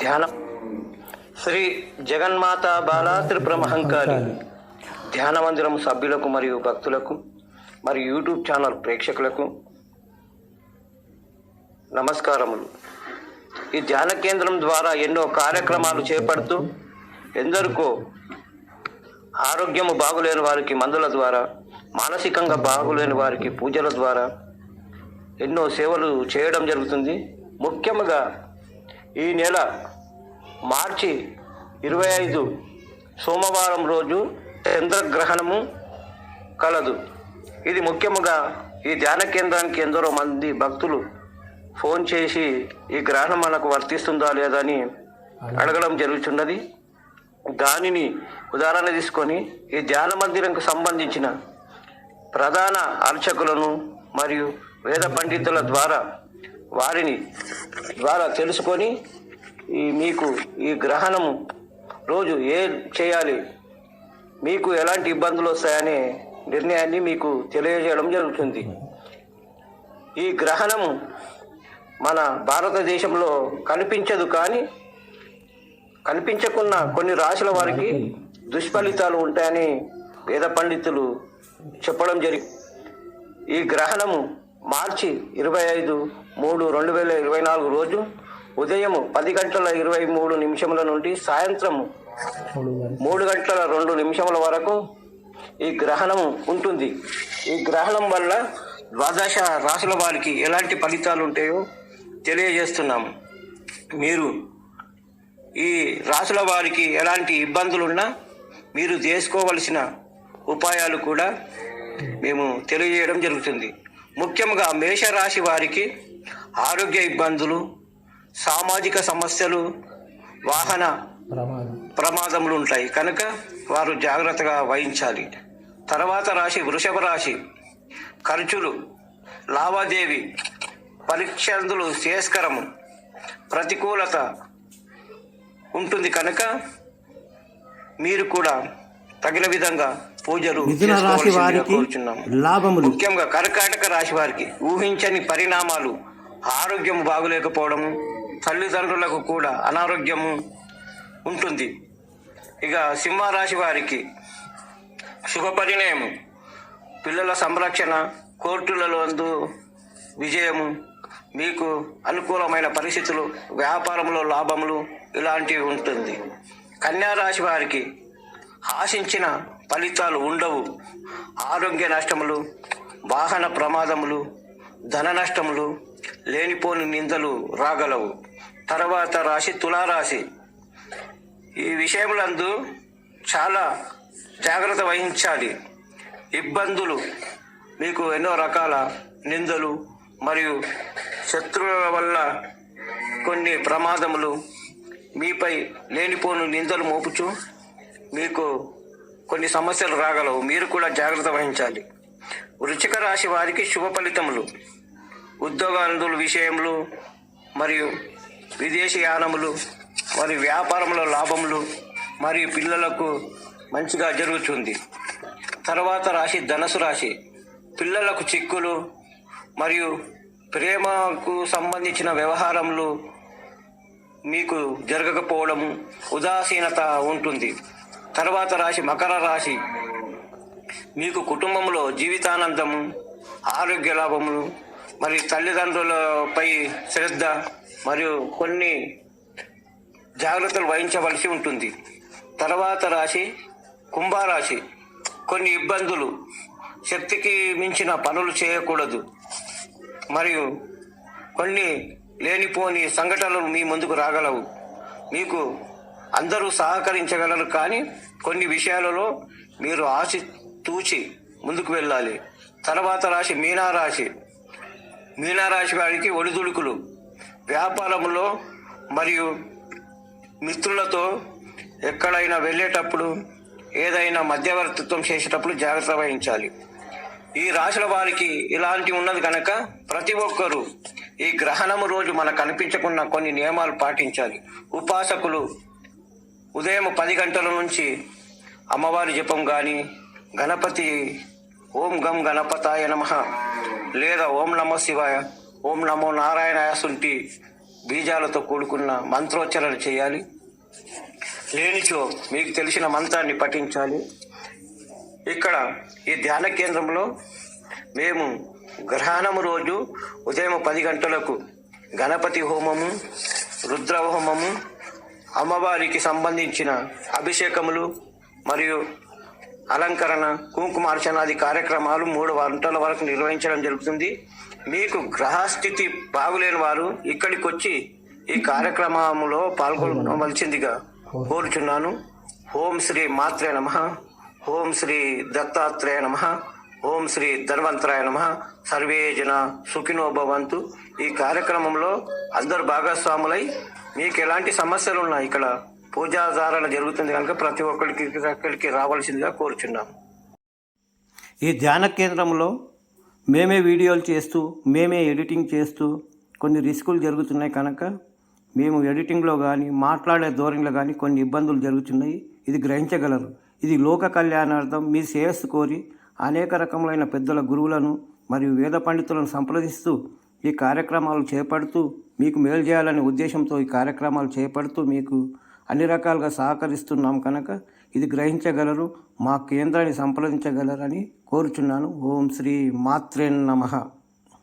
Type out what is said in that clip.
ధ్యానం. శ్రీ జగన్మాత బాలా త్రిపుర ధ్యాన మందిరం సభ్యులకు మరియు భక్తులకు మరియు యూట్యూబ్ ఛానల్ ప్రేక్షకులకు నమస్కారములు. ఈ ధ్యాన కేంద్రం ద్వారా ఎన్నో కార్యక్రమాలు చేపడుతూ ఎందరికో ఆరోగ్యము బాగులేని వారికి మందుల ద్వారా మానసికంగా బాగులేని వారికి పూజల ద్వారా ఎన్నో సేవలు చేయడం జరుగుతుంది. ముఖ్యంగా ఈ నెల మార్చి ఇరవై ఐదు సోమవారం రోజు చంద్రగ్రహణము కలదు. ఇది ముఖ్యముగా ఈ ధ్యాన కేంద్రానికి ఎందరో మంది భక్తులు ఫోన్ చేసి ఈ గ్రహణం మనకు వర్తిస్తుందా లేదా అని అడగడం జరుగుతున్నది దానిని ఉదాహరణ తీసుకొని ఈ ధ్యాన మందిరంకు సంబంధించిన ప్రధాన అర్చకులను మరియు వేద పండితుల ద్వారా వారిని ద్వారా తెలుసుకొని ఈ మీకు ఈ గ్రహణము రోజు ఏ చేయాలి మీకు ఎలాంటి ఇబ్బందులు వస్తాయనే నిర్ణయాన్ని మీకు తెలియజేయడం జరుగుతుంది. ఈ గ్రహణము మన భారతదేశంలో కనిపించదు కానీ కనిపించకున్న కొన్ని రాశుల వారికి దుష్ఫలితాలు ఉంటాయని వేద పండితులు చెప్పడం జరిగి ఈ గ్రహణము మార్చి ఇరవై ఐదు మూడు రెండు వేల ఇరవై నాలుగు రోజు ఉదయం పది గంటల ఇరవై మూడు నిమిషముల నుండి సాయంత్రం మూడు గంటల రెండు నిమిషముల వరకు ఈ గ్రహణం ఉంటుంది. ఈ గ్రహణం వల్ల ద్వాదశ రాశుల వారికి ఎలాంటి ఫలితాలు ఉంటాయో తెలియజేస్తున్నాము. మీరు ఈ రాశుల వారికి ఎలాంటి ఇబ్బందులున్నా మీరు చేసుకోవలసిన ఉపాయాలు కూడా మేము తెలియజేయడం జరుగుతుంది. ముఖ్యంగా మేషరాశి వారికి ఆరోగ్య ఇబ్బందులు సామాజిక సమస్యలు వాహన ప్రమాదం. ప్రమాదములు ఉంటాయి. కనుక వారు జాగ్రత్తగా వహించాలి. తర్వాత రాశి వృషభ రాశి ఖర్చులు లావాదేవీ పరీక్షలు శ్రేయస్కరము ప్రతికూలత ఉంటుంది. కనుక మీరు కూడా తగిన విధంగా పూజలు మిథున రాశి వారికి లాభములు. ముఖ్యంగా కర్కాటక రాశి వారికి ఊహించని పరిణామాలు ఆరోగ్యం బాగులేకపోవడము తల్లిదండ్రులకు కూడా అనారోగ్యము ఉంటుంది. ఇక సింహరాశి వారికి శుభ పరిణయము. పిల్లల సంరక్షణ కోర్టులలో అందు విజయము మీకు అనుకూలమైన పరిస్థితులు వ్యాపారంలో లాభములు ఇలాంటివి ఉంటుంది. కన్యా రాశి వారికి ఆశించిన ఫలితాలు ఉండవు. ఆరోగ్య నష్టములు వాహన ప్రమాదములు ధన నష్టములు లేనిపోని నిందలు రాగలవు. తర్వాత రాశి తులారాశి. ఈ విషయములందు చాలా జాగ్రత్త వహించాలి. ఇబ్బందులు మీకు ఎన్నో రకాల నిందలు మరియు శత్రువుల వల్ల కొన్ని ప్రమాదములు మీపై లేనిపోను నిందలు మోపుచు మీకు కొన్ని సమస్యలు రాగలవు. మీరు కూడా జాగ్రత్త వహించాలి. వృచ్చిక రాశి వారికి శుభ ఫలితములు. ఉద్యోగానందుల విషయములు మరియు విదేశీ యానములు మరియు వ్యాపారంలో లాభములు మరియు పిల్లలకు మంచిగా జరుగుతుంది. తర్వాత రాశి ధనసు రాశి. పిల్లలకు చిక్కులు మరియు ప్రేమకు సంబంధించిన వ్యవహారములు మీకు జరగకపోవడము ఉదాసీనత ఉంటుంది. తర్వాత రాశి మకర రాశి. మీకు కుటుంబంలో జీవితానందము ఆరోగ్య లాభములు మరియు తల్లిదండ్రులపై శ్రద్ధ మరియు కొన్ని జాగ్రత్తలు వహించవలసి ఉంటుంది. తర్వాత రాశి కుంభరాశి. కొన్ని ఇబ్బందులు శక్తికి మించిన పనులు చేయకూడదు. మరియు కొన్ని లేనిపోని సంఘటనలు మీ ముందుకు రాగలవు. మీకు అందరూ సహకరించగలరు కానీ కొన్ని విషయాలలో మీరు ఆశి తూచి ముందుకు వెళ్ళాలి. తర్వాత రాశి మీనారాశి మీనారాశి వారికి ఒడిదుడుకులు. వ్యాపారంలో మరియు మిత్రులతో ఎక్కడైనా వెళ్ళేటప్పుడు ఏదైనా మధ్యవర్తిత్వం చేసేటప్పుడు జాగ్రత్త వహించాలి. ఈ రాశుల వారికి ఇలాంటి ఉన్నది కనుక ప్రతి ఒక్కరూ ఈ గ్రహణము రోజు మనకు కనిపించకుండా కొన్ని నియమాలు పాటించాలి. ఉపాసకులు ఉదయం పది గంటల నుంచి అమ్మవారి జపం కానీ గణపతి ఓం గం గణపతాయ నమ లేదా ఓం నమో శివాయ ఓం నమో నారాయణాయ సుంటి బీజాలతో కూడుకున్న మంత్రోచ్చరణ చేయాలి. లేనిచో మీకు తెలిసిన మంత్రాన్ని పఠించాలి. ఇక్కడ ఈ ధ్యాన కేంద్రంలో మేము గ్రహణము రోజు ఉదయం పది గంటలకు గణపతి హోమము రుద్ర హోమము అమ్మవారికి సంబంధించిన అభిషేకములు మరియు అలంకరణ కుంకుమార్చనాది కార్యక్రమాలు మూడు గంటల వరకు నిర్వహించడం జరుగుతుంది. మీకు గ్రహస్థితి బాగులేని వారు ఇక్కడికి వచ్చి ఈ కార్యక్రమంలో పాల్గొనవలసిందిగా కోరుచున్నాను. ఓం శ్రీ మాత్రే నమ. ఓం శ్రీ దత్తాత్రేయ నమ. ఓం శ్రీ ధన్వంతరాయ నమ. సర్వే జన సుఖినో భవంతు. ఈ కార్యక్రమంలో అందరు భాగస్వాములై మీకు ఎలాంటి సమస్యలు ఉన్నాయి? ఇక్కడ పూజాధారణ జరుగుతుంది కనుక ప్రతి ఒక్కరికి ఒక్కరికి రావాల్సిందిగా కోరుచున్నాం. ఈ ధ్యాన కేంద్రంలో మేమే వీడియోలు చేస్తూ మేమే ఎడిటింగ్ చేస్తూ కొన్ని రిస్కులు జరుగుతున్నాయి కనుక మేము ఎడిటింగ్లో కానీ మాట్లాడే ధోరణిలో కానీ కొన్ని ఇబ్బందులు జరుగుతున్నాయి. ఇది గ్రహించగలరు. ఇది లోక కళ్యాణార్థం మీ శ్రేయస్సు కోరి అనేక రకములైన పెద్దల గురువులను మరియు వేద పండితులను సంప్రదిస్తూ ఈ కార్యక్రమాలు చేపడుతూ మీకు మేలు చేయాలనే ఉద్దేశంతో ఈ కార్యక్రమాలు చేపడుతూ మీకు అన్ని రకాలుగా సహకరిస్తున్నాం కనుక ఇది గ్రహించగలరు మా కేంద్రాన్ని సంప్రదించగలరని కోరుచున్నాను. ఓం శ్రీ మాత్రే నమః.